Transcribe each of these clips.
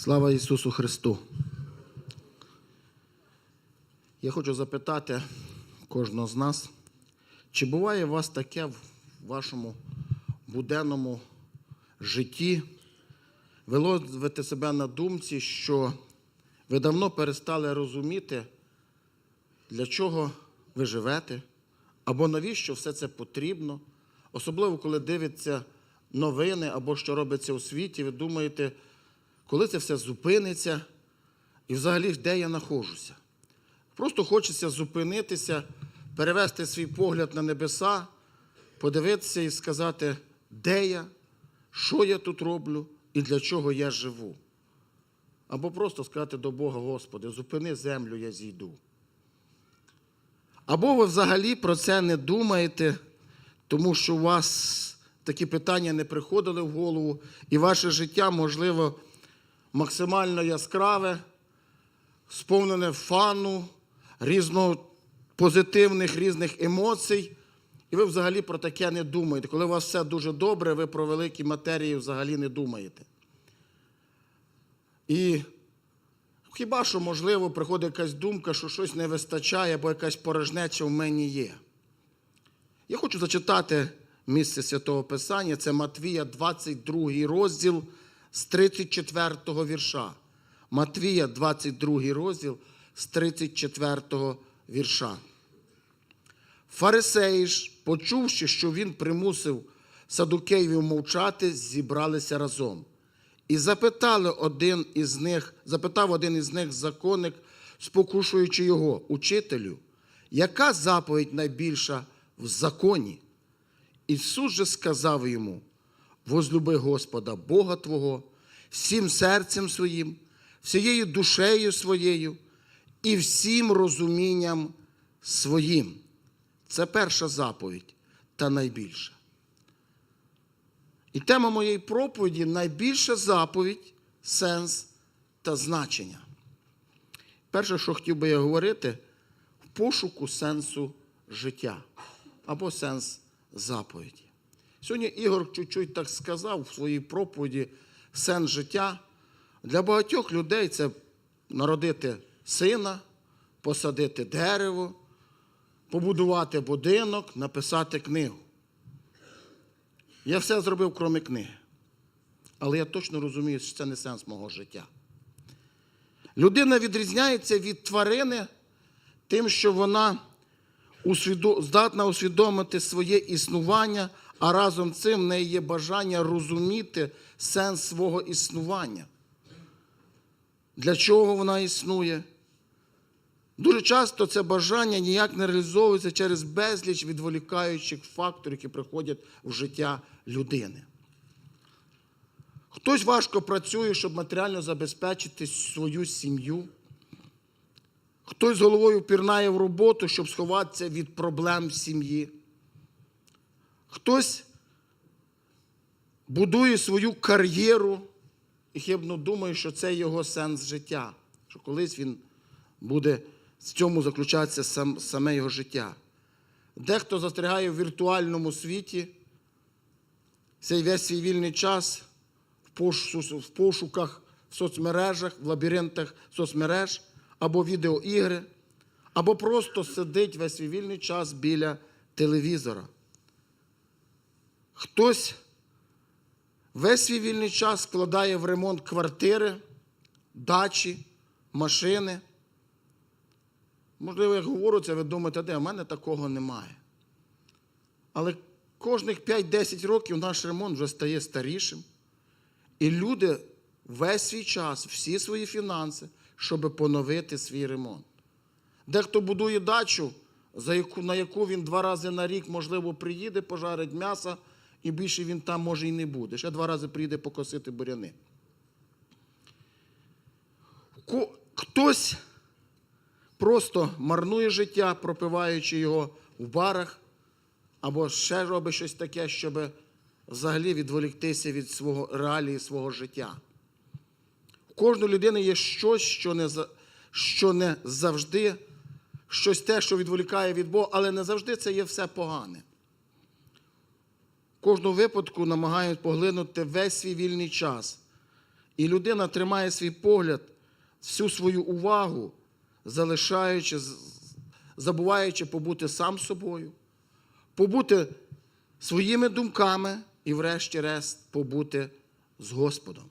Слава Ісусу Христу! Я хочу запитати кожного з нас, чи буває у вас таке в вашому буденному житті? Ви ловите себе на думці, що ви давно перестали розуміти, для чого ви живете, або навіщо все це потрібно, особливо коли дивиться новини або що робиться у світі, ви думаєте, коли це все зупиниться, і взагалі де я знаходжуся. Просто хочеться зупинитися, перевести свій погляд на небеса, подивитися і сказати, де я, що я тут роблю і для чого я живу. Або просто сказати до Бога, Господи, зупини землю, я зійду. Або ви взагалі про це не думаєте, тому що у вас такі питання не приходили в голову, і ваше життя, можливо, максимально яскраве, сповнене фану, різно позитивних різних емоцій. І ви взагалі про таке не думаєте. Коли у вас все дуже добре, ви про великі матерії взагалі не думаєте. І хіба що, можливо, приходить якась думка, що щось не вистачає, або якась порожнеча в мені є. Я хочу зачитати місце Святого Писання, це Матвія, 22 розділ з 34 вірша. Матвія, 22 розділ з 34 вірша. Фарисеї ж, почувши, що він примусив садукеїв мовчати, зібралися разом. І запитали один із них, запитав один із них законник, спокушуючи його, учителю, яка заповідь найбільша в законі? Ісус же сказав йому: возлюби Господа Бога Твого, всім серцем своїм, всією душею своєю і всім розумінням своїм. Це перша заповідь та найбільша. І тема моєї проповіді найбільша заповідь, сенс та значення. Перше, що хотів би я говорити, в пошуку сенсу життя або сенс заповіді. Сьогодні Ігор чуть-чуть так сказав в своїй проповіді сенс життя. Для багатьох людей це народити сина, посадити дерево, побудувати будинок, написати книгу. Я все зробив, крім книги. Але я точно розумію, що це не сенс мого життя. Людина відрізняється від тварини тим, що вона здатна усвідомити своє існування, а разом з цим в неї є бажання розуміти сенс свого існування. Для чого вона існує? Дуже часто це бажання ніяк не реалізовується через безліч відволікаючих факторів, які приходять в життя людини. Хтось важко працює, щоб матеріально забезпечити свою сім'ю. Хтось з головою пірнає в роботу, щоб сховатися від проблем в сім'ї. Хтось будує свою кар'єру і хибно думає, що це його сенс життя, що колись він буде в цьому заключатися сам, саме його життя. Дехто застрягає в віртуальному світі, цей весь свій вільний час в пошуках в соцмережах, в лабіринтах соцмереж або відеоігри, або просто сидить весь свій вільний час біля телевізора. Хтось весь свій вільний час складає в ремонт квартири, дачі, машини. Можливо, як говорю це, ви думаєте, де? У мене такого немає. Але кожних 5-10 років наш ремонт вже стає старішим. І люди весь свій час, всі свої фінанси, щоб поновити свій ремонт. Дехто будує дачу, на яку він два рази на рік, можливо, приїде, пожарить м'ясо, і більше він там може і не буде. Ще два рази приїде покосити буряни. Хтось просто марнує життя, пропиваючи його в барах, або ще робить щось таке, щоб взагалі відволіктися від свого реалії свого життя. У кожної людини є щось, що не, що не завжди, щось те, що відволікає від Бога, але не завжди це є все погане. В кожному випадку намагають поглинути весь свій вільний час І людина тримає свій погляд, всю свою увагу, залишаючи, забуваючи побути сам собою, побути своїми думками і, врешті-решт, побути з Господом.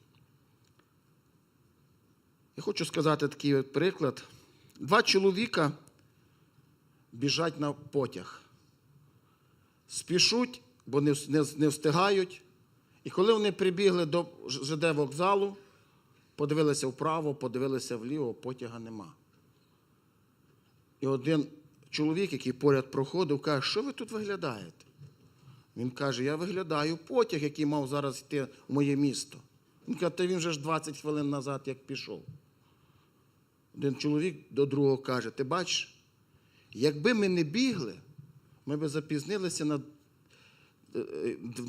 Я хочу сказати такий приклад. Два чоловіка біжать на потяг. Спішуть, бо не, не, не встигають. І коли вони прибігли до ЖД вокзалу, подивилися вправо, подивилися вліво, потяга нема. І один чоловік, який поряд проходив, каже, що ви тут виглядаєте? Він каже, я виглядаю потяг, який мав зараз йти в моє місто. Він каже, та він же ж 20 хвилин назад як пішов. Один чоловік до другого каже: ти бачиш, якби ми не бігли, ми би запізнилися на,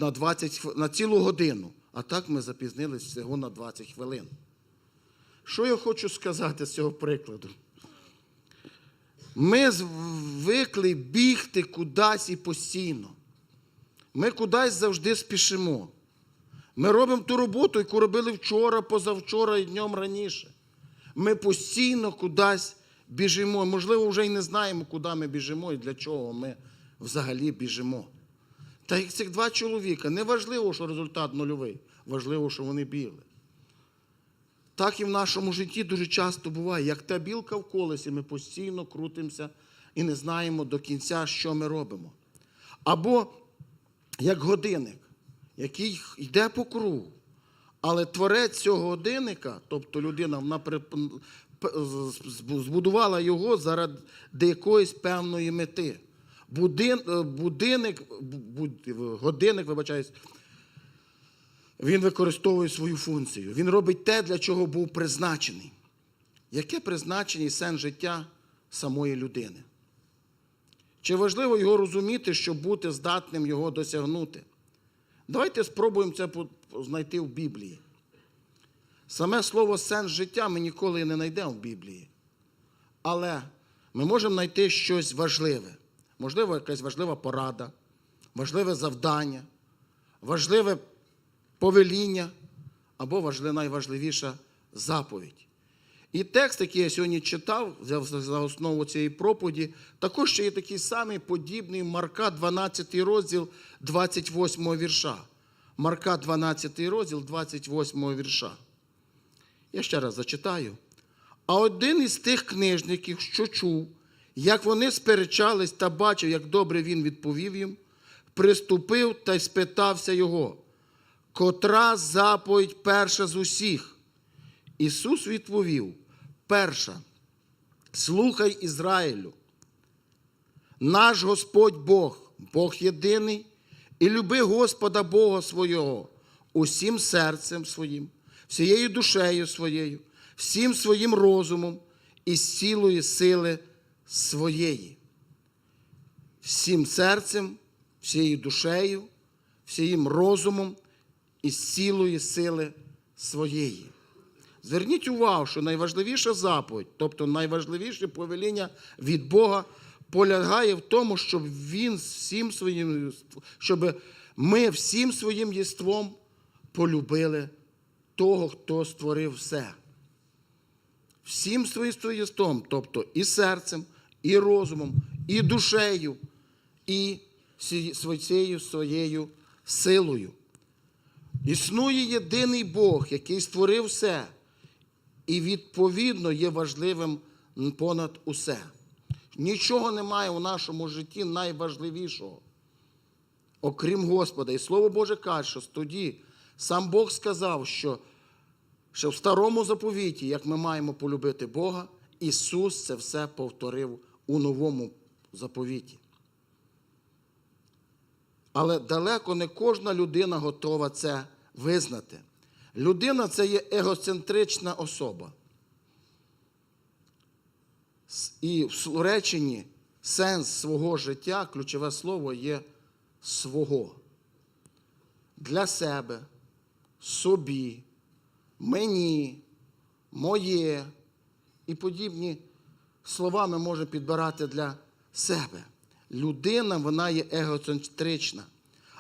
на, 20, на цілу годину. А так ми запізнилися всього на 20 хвилин. Що я хочу сказати з цього прикладу? Ми звикли бігти кудись і постійно. Ми кудись завжди спішимо. Ми робимо ту роботу, яку робили вчора, позавчора і днем раніше. Ми постійно кудись біжимо. Можливо, вже й не знаємо, куди ми біжимо і для чого ми взагалі біжимо. Та як цих два чоловіка, не важливо, що результат нульовий, важливо, що вони бігли. Так і в нашому житті дуже часто буває, як та білка в колесі, ми постійно крутимося і не знаємо до кінця, що ми робимо. Або як годинник, який йде по кругу. Але творець цього годинника, тобто людина, вона збудувала його заради якоїсь певної мети. Будин, е, будинник, бу- бу- годинник, вибачаюсь, він використовує свою функцію. Він робить те, для чого був призначений. Яке призначення і сенс життя самої людини? Чи важливо його розуміти, щоб бути здатним його досягнути? Давайте спробуємо це знайти в Біблії. Саме слово сенс життя ми ніколи не знайдемо в Біблії. Але ми можемо знайти щось важливе. Можливо, якась важлива порада, важливе завдання, важливе повеління або важлива, найважливіша заповідь. І текст, який я сьогодні читав, взяв за основу цієї проповіді, також ще є такий самий подібний Марка 12 розділ 28 вірша. Марка 12 розділ 28 вірша. Я ще раз зачитаю. А один із тих книжників, що чув, як вони сперечались та бачив, як добре він відповів їм, приступив та й спитався його, котра заповідь перша з усіх? Ісус відповів: перша, слухай Ізраїлю, наш Господь Бог, Бог єдиний, і люби Господа Бога свого усім серцем своїм, всією душею своєю, всім своїм розумом і з цілої сили своєї. Всім серцем, всією душею, всім розумом і цілої сили своєї. Зверніть увагу, що найважливіша заповідь, тобто найважливіше повеління від Бога, полягає в тому, щоб Він всім своїм, щоб ми всім своїм єством полюбили того, хто створив все. Всім своїм єством, тобто і серцем, і розумом, і душею, і своєю своєю силою. Існує єдиний Бог, який створив все, і відповідно є важливим понад усе. Нічого немає у нашому житті найважливішого, окрім Господа. І Слово Боже каже, що тоді сам Бог сказав, що ще в старому заповіті, як ми маємо полюбити Бога, Ісус це все повторив у новому заповіті. Але далеко не кожна людина готова це визнати. Людина це є егоцентрична особа. І в реченні сенс свого життя, ключове слово є свого. Для себе, собі, мені, моє і подібні слова ми можемо підбирати для себе. Людина, вона є егоцентрична.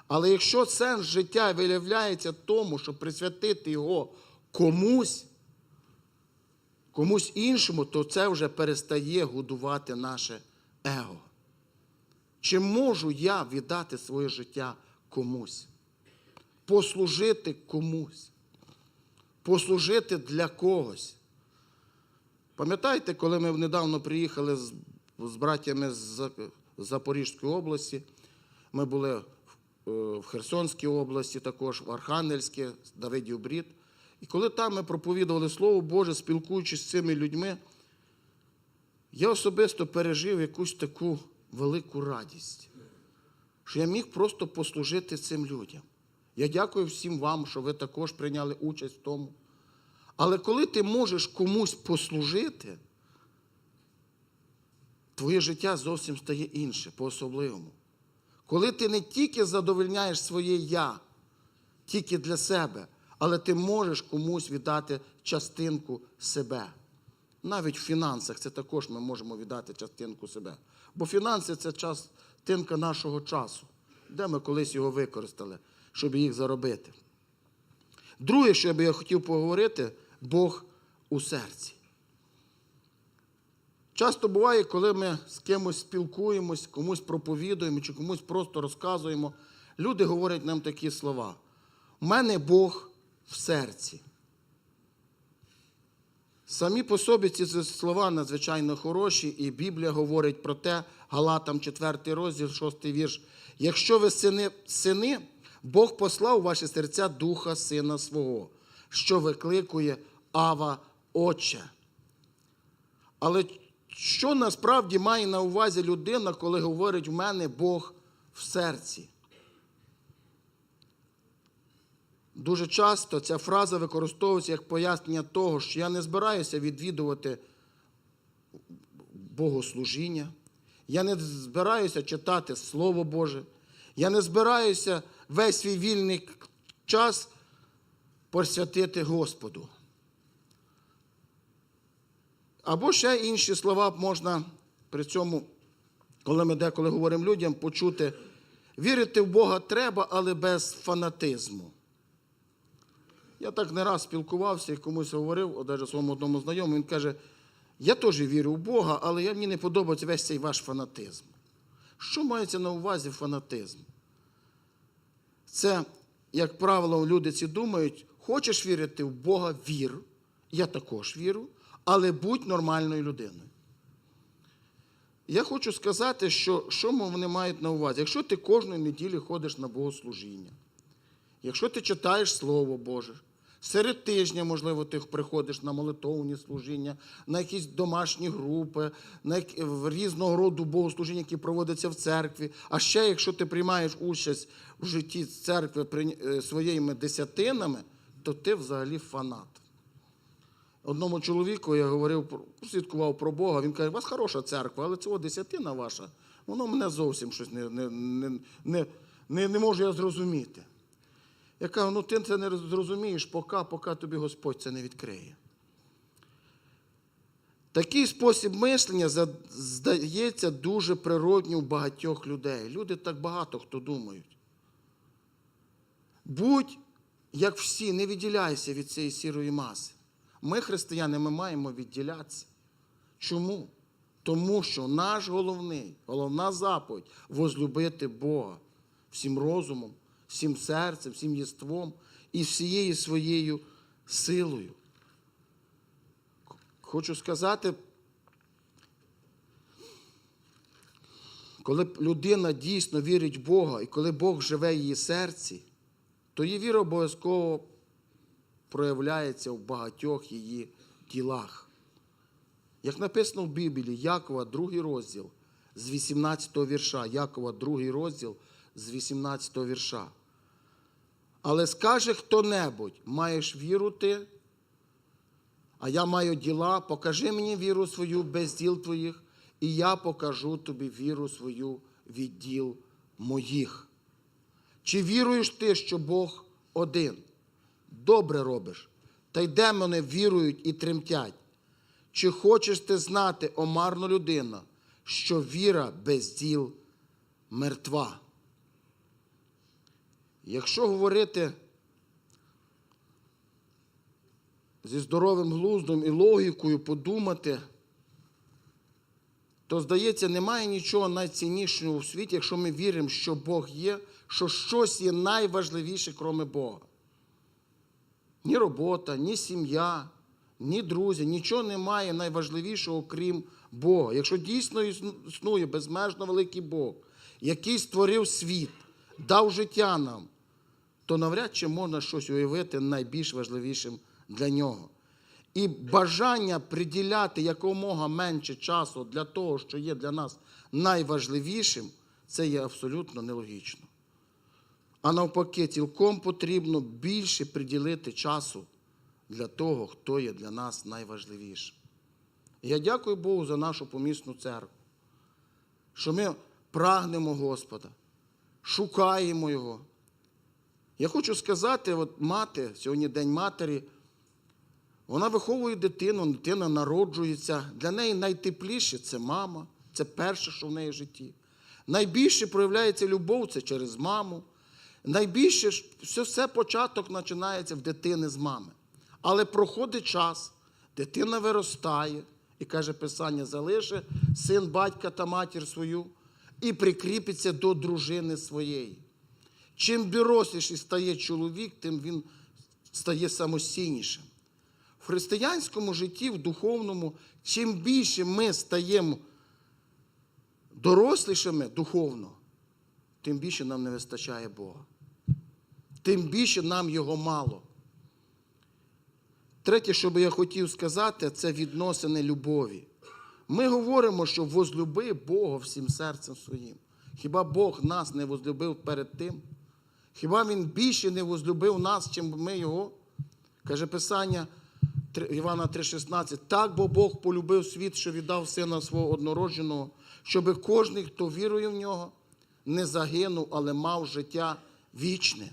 Але якщо сенс життя виявляється тому, щоб присвятити його комусь, комусь іншому, то це вже перестає годувати наше его. Чи можу я віддати своє життя комусь? Послужити комусь? Послужити для когось? Пам'ятаєте, коли ми недавно приїхали з, з братями з Запорізької області, ми були в, е, в Херсонській області, також в Архангельській, Давидів Брід. І коли там ми проповідували Слово Боже, спілкуючись з цими людьми, я особисто пережив якусь таку велику радість, що я міг просто послужити цим людям. Я дякую всім вам, що ви також прийняли участь в тому. Але коли ти можеш комусь послужити, твоє життя зовсім стає інше, по-особливому. Коли ти не тільки задовольняєш своє я, тільки для себе, але ти можеш комусь віддати частинку себе. Навіть в фінансах це також ми можемо віддати частинку себе. Бо фінанси це частинка нашого часу, де ми колись його використали, щоб їх заробити. Друге, що би я хотів поговорити, Бог у серці. Часто буває, коли ми з кимось спілкуємось, комусь проповідуємо чи комусь просто розказуємо, люди говорять нам такі слова. У мене Бог в серці. Самі по собі ці слова надзвичайно хороші, і Біблія говорить про те, Галатам 4 розділ, 6 вірш. Якщо ви сини, сини, Бог послав у ваші серця Духа Сина свого, що викликує Ава Отче. Але що насправді має на увазі людина, коли говорить в мене Бог в серці? Дуже часто ця фраза використовується як пояснення того, що я не збираюся відвідувати богослужіння, я не збираюся читати Слово Боже, я не збираюся весь свій вільний час посвятити Господу. Або ще інші слова можна при цьому, коли ми деколи говоримо людям, почути, вірити в Бога треба, але без фанатизму. Я так не раз спілкувався і комусь говорив, навіть своєму одному знайомому, він каже, я теж вірю в Бога, але мені не подобається весь цей ваш фанатизм. Що мається на увазі фанатизм? Це, як правило, люди ці думають, хочеш вірити в Бога, вір. Я також вірю, але будь нормальною людиною. Я хочу сказати, що, що вони мають на увазі. Якщо ти кожної неділі ходиш на богослужіння, якщо ти читаєш Слово Боже, серед тижня, можливо, ти приходиш на молитовні служіння, на якісь домашні групи, на різного роду богослужіння, які проводяться в церкві. А ще, якщо ти приймаєш участь в житті церкви е, своїми десятинами, то ти взагалі фанат. Одному чоловіку я говорив, слідкував про Бога. Він каже, у вас хороша церква, але цього десятина ваша, воно мене зовсім щось не, не, не, не, не, не можу я зрозуміти. Я кажу, ну ти це не зрозумієш, поки, поки тобі Господь це не відкриє. Такий спосіб мислення здається дуже природнім у багатьох людей. Люди так багато хто думають. Будь як всі, не відділяйся від цієї сірої маси. Ми, християни, ми маємо відділятися. Чому? Тому що наш головний, головна заповідь возлюбити Бога всім розумом, всім серцем, всім єством і всією своєю силою. Хочу сказати, коли людина дійсно вірить в Бога і коли Бог живе в її серці, то її віра обов'язково проявляється в багатьох її ділах. Як написано в Біблії, Якова, другий розділ з 18 вірша, Якова, другий розділ з 18 вірша. Але скаже хто-небудь, маєш віру ти, а я маю діла, покажи мені віру свою без діл твоїх, і я покажу тобі віру свою від діл моїх. Чи віруєш ти, що Бог один? Добре робиш. Та й демони вірують і тремтять. Чи хочеш ти знати, омарна людина, що віра без діл мертва? Якщо говорити зі здоровим глуздом і логікою подумати, то, здається, немає нічого найціннішого у світі, якщо ми віримо, що Бог є, що щось є найважливіше, кроме Бога. Ні робота, ні сім'я, ні друзі, нічого немає найважливішого, крім Бога. Якщо дійсно існує безмежно великий Бог, який створив світ, дав життя нам, то навряд чи можна щось уявити найбільш важливішим для нього. І бажання приділяти якомога менше часу для того, що є для нас найважливішим, це є абсолютно нелогічно. А навпаки, цілком потрібно більше приділити часу для того, хто є для нас найважливішим. Я дякую Богу за нашу помісну церкву, що ми прагнемо Господа, шукаємо Його. Я хочу сказати, от мати, сьогодні День матері, вона виховує дитину, дитина народжується. Для неї найтепліше це мама, це перше, що в неї в житті. Найбільше проявляється любов це через маму. Найбільше все, все початок починається в дитини з мами. Але проходить час, дитина виростає, і каже Писання, залише син батька та матір свою і прикріпиться до дружини своєї. Чим доросліший стає чоловік, тим він стає самостійнішим. Християнському житті, в духовному, чим більше ми стаємо дорослішими духовно, тим більше нам не вистачає Бога. Тим більше нам його мало. Третє, що би я хотів сказати, це відносини любові. Ми говоримо, що возлюби Бога всім серцем своїм. Хіба Бог нас не возлюбив перед тим? Хіба Він більше не возлюбив нас, чим ми Його? Каже Писання Івана 3,16. Так, бо Бог полюбив світ, що віддав сина свого однородженого, щоби кожен, хто вірує в нього, не загинув, але мав життя вічне.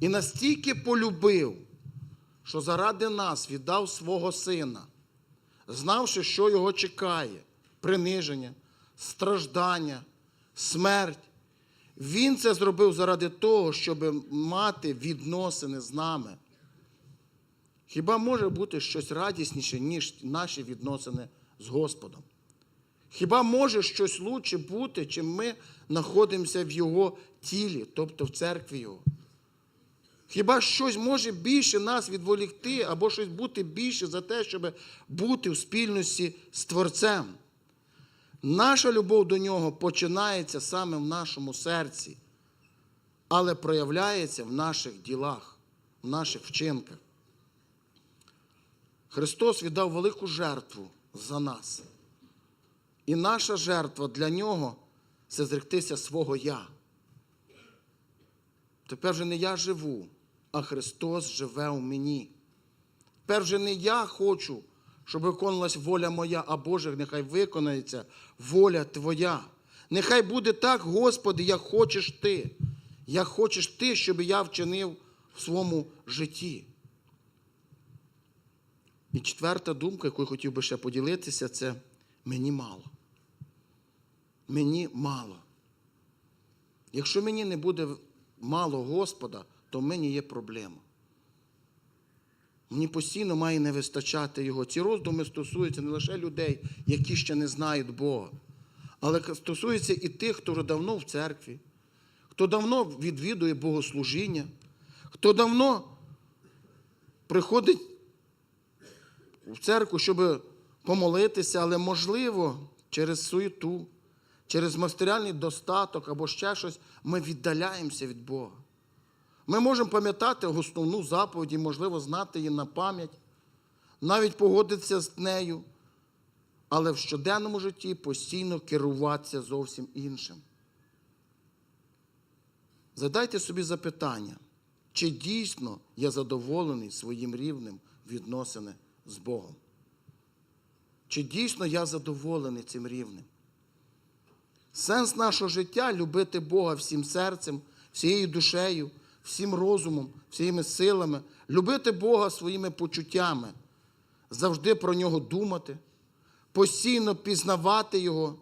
І настільки полюбив, що заради нас віддав свого сина, знавши, що його чекає, приниження, страждання, смерть. Він це зробив заради того, щоб мати відносини з нами. Хіба може бути щось радісніше, ніж наші відносини з Господом? Хіба може щось лучше бути, чим ми знаходимося в Його тілі, тобто в церкві Його? Хіба щось може більше нас відволікти, або щось бути більше за те, щоб бути в спільності з Творцем? Наша любов до нього починається саме в нашому серці, але проявляється в наших ділах, в наших вчинках. Христос віддав велику жертву за нас. І наша жертва для нього це зректися свого я. Тепер вже не я живу, а Христос живе у мені. Тепер вже не я хочу, щоб виконувалась воля моя, а Боже, нехай виконається воля Твоя. Нехай буде так, Господи, як хочеш Ти. Як хочеш Ти, щоб я вчинив в своєму житті. І четверта думка, яку я хотів би ще поділитися, це мені мало. Мені мало. Якщо мені не буде мало Господа, то в мені є проблема. Мені постійно має не вистачати Його. Ці роздуми стосуються не лише людей, які ще не знають Бога, але стосуються і тих, хто вже давно в церкві, хто давно відвідує Богослужіння, хто давно приходить в церкву, щоб помолитися, але можливо, через суету, через матеріальний достаток або ще щось, ми віддаляємося від Бога. Ми можемо пам'ятати основну заповідь і, можливо, знати її на пам'ять, навіть погодитися з нею, але в щоденному житті постійно керуватися зовсім іншим. Задайте собі запитання, чи дійсно я задоволений своїм рівнем відносини з Богом? Чи дійсно я задоволений цим рівнем? Сенс нашого життя любити Бога всім серцем, всією душею, всім розумом, всіми силами, любити Бога своїми почуттями, завжди про нього думати, постійно пізнавати Його,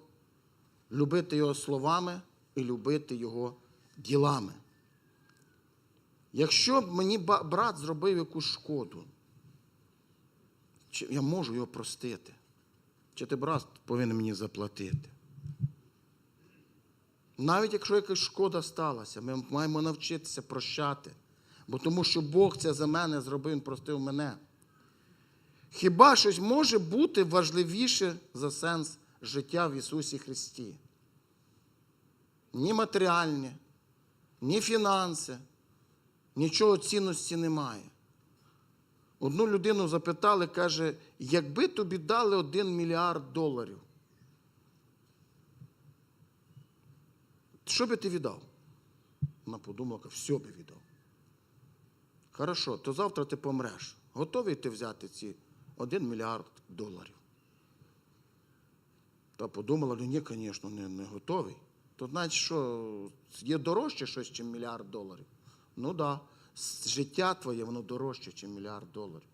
любити Його словами і любити Його ділами. Якщо б мені брат зробив якусь шкоду, Чи я можу його простити? Чи ти брат повинен мені заплатити? Навіть якщо якась шкода сталася, ми маємо навчитися прощати. Бо тому що Бог це за мене зробив, Він простив мене. Хіба щось може бути важливіше за сенс життя в Ісусі Христі? Ні матеріальне, ні фінанси, нічого цінності немає. Одну людину запитали, каже, якби тобі дали один мільярд доларів, що би ти віддав? Вона подумала, каже, все би віддав. Хорошо, то завтра ти помреш. Готовий ти взяти ці 1 мільярд доларів? Та подумала, ну ні, звісно, не, не готовий. То значить, що є дорожче щось, ніж мільярд доларів? Ну так. Да. Життя твоє, воно дорожче, ніж мільярд доларів.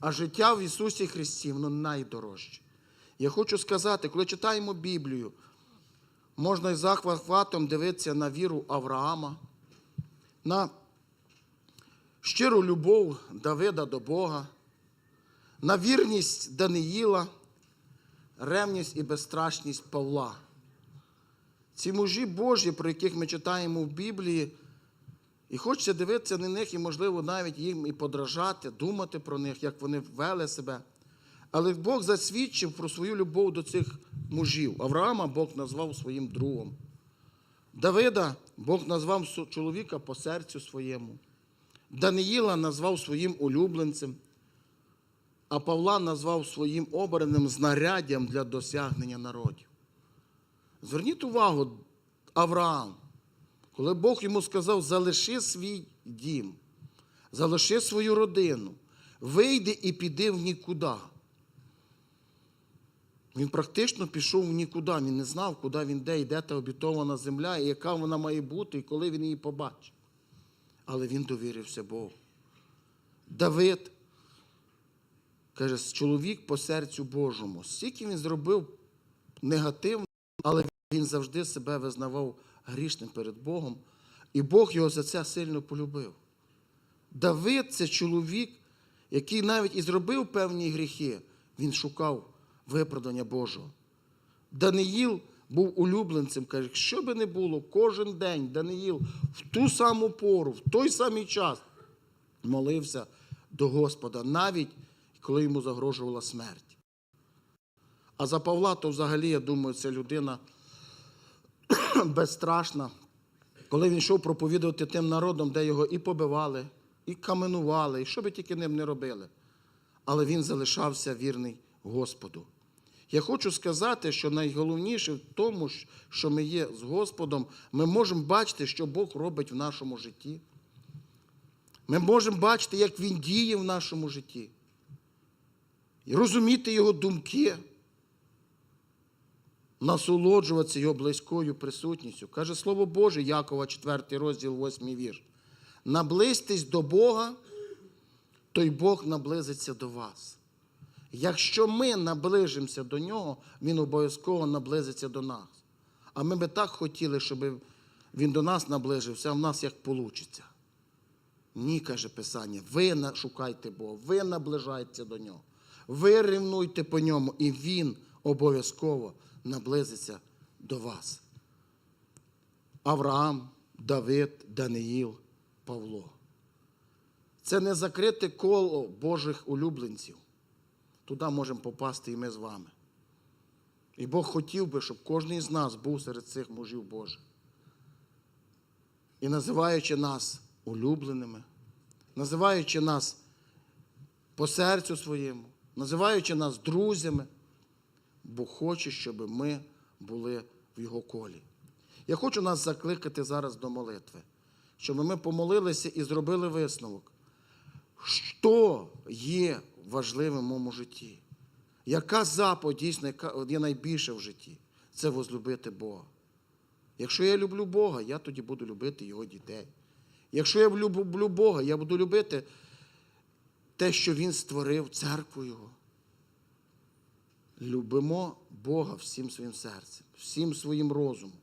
А життя в Ісусі Христі, воно найдорожче. Я хочу сказати, коли читаємо Біблію, можна із захватом дивитися на віру Авраама, на щиру любов Давида до Бога, на вірність Даниїла, ревність і безстрашність Павла. Ці мужі Божі, про яких ми читаємо в Біблії, і хочеться дивитися на них і, можливо, навіть їм і подражати, думати про них, як вони вели себе. Але Бог засвідчив про свою любов до цих мужів. Авраама Бог назвав своїм другом. Давида Бог назвав чоловіка по серцю своєму. Даниїла назвав своїм улюбленцем, а Павла назвав своїм обраним знаряддям для досягнення народів. Зверніть увагу, Авраам, коли Бог йому сказав, залиши свій дім, залиши свою родину, вийди і піди в нікуди. Він практично пішов в нікуди, він не знав, куди він йде, де та обітована земля, і яка вона має бути, і коли він її побачив. Але він довірився Богу. Давид каже, чоловік по серцю Божому. Стільки він зробив негативно, але він завжди себе визнавав грішним перед Богом, і Бог його за це сильно полюбив. Давид це чоловік, який навіть і зробив певні гріхи, він шукав виправдання Божого. Даниїл був улюбленцем, каже, що би не було, кожен день Даниїл в ту саму пору, в той самий час молився до Господа, навіть коли йому загрожувала смерть. А за Павла, то взагалі, я думаю, це людина безстрашна. Коли він йшов проповідувати тим народом, де його і побивали, і каменували, і що би тільки ним не робили. Але він залишався вірний Господу. Я хочу сказати, що найголовніше в тому, що ми є з Господом, ми можемо бачити, що Бог робить в нашому житті. Ми можемо бачити, як Він діє в нашому житті. І розуміти Його думки, насолоджуватися Його близькою присутністю. Каже Слово Боже, Якова, 4 розділ, 8 вірш. Наблизьтесь до Бога, то й Бог наблизиться до вас. Якщо ми наближимося до нього, він обов'язково наблизиться до нас. А ми би так хотіли, щоб він до нас наближився, а в нас як вийде. Ні, каже Писання, ви шукайте Бога, ви наближаєтеся до нього. Ви ревнуйте по ньому, і він обов'язково наблизиться до вас. Авраам, Давид, Даниїл, Павло. Це не закрите коло Божих улюбленців. Туди можемо попасти і ми з вами. І Бог хотів би, щоб кожен з нас був серед цих мужів Божих. І називаючи нас улюбленими, називаючи нас по серцю своєму, називаючи нас друзями, Бог хоче, щоб ми були в Його колі. Я хочу нас закликати зараз до молитви, щоб ми помолилися і зробили висновок, що є важливим в моєму житті. Яка заповідь дійсно є найбільша в житті? Це возлюбити Бога. Якщо я люблю Бога, я тоді буду любити Його дітей. Якщо я люблю Бога, я буду любити те, що Він створив, церкву Його. Любимо Бога всім своїм серцем, всім своїм розумом,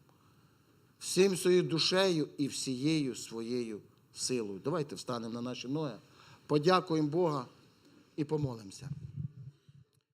всім своєю душею і всією своєю силою. Давайте встанемо на наші ноги, подякуємо Бога і помолимося.